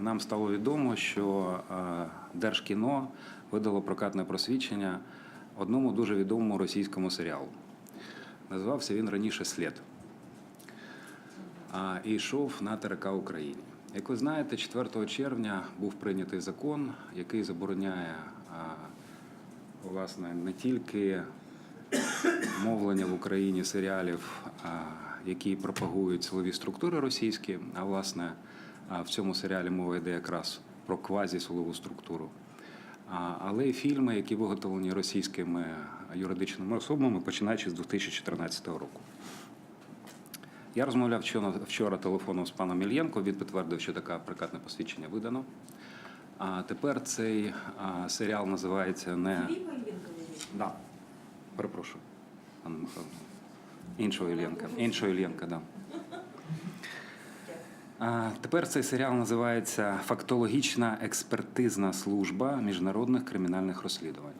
нам стало відомо, що е, Держкіно видало прокатне просвідчення одному дуже відомому російському серіалу. Називався він раніше Слід. І йшов на ТРК Україні. Як ви знаєте, 4 червня був прийнятий закон, який забороняє власне не тільки мовлення в Україні серіалів, які пропагують силові структури російські, а власне а, в цьому серіалі мова йде якраз про квазі-силову структуру. Але й фільми, які виготовлені російськими юридичними особами, починаючи з 2014 року. Я розмовляв вчора, телефоном з паном Ільєнко. Він підтвердив, що таке прикатне посвідчення видано. А тепер цей серіал називається не да. Перепрошую, пане Михайло. Іншого Ільєнка. Іншого Ільєнка, да. Тепер цей серіал називається Фактологічна експертизна служба міжнародних кримінальних розслідувань.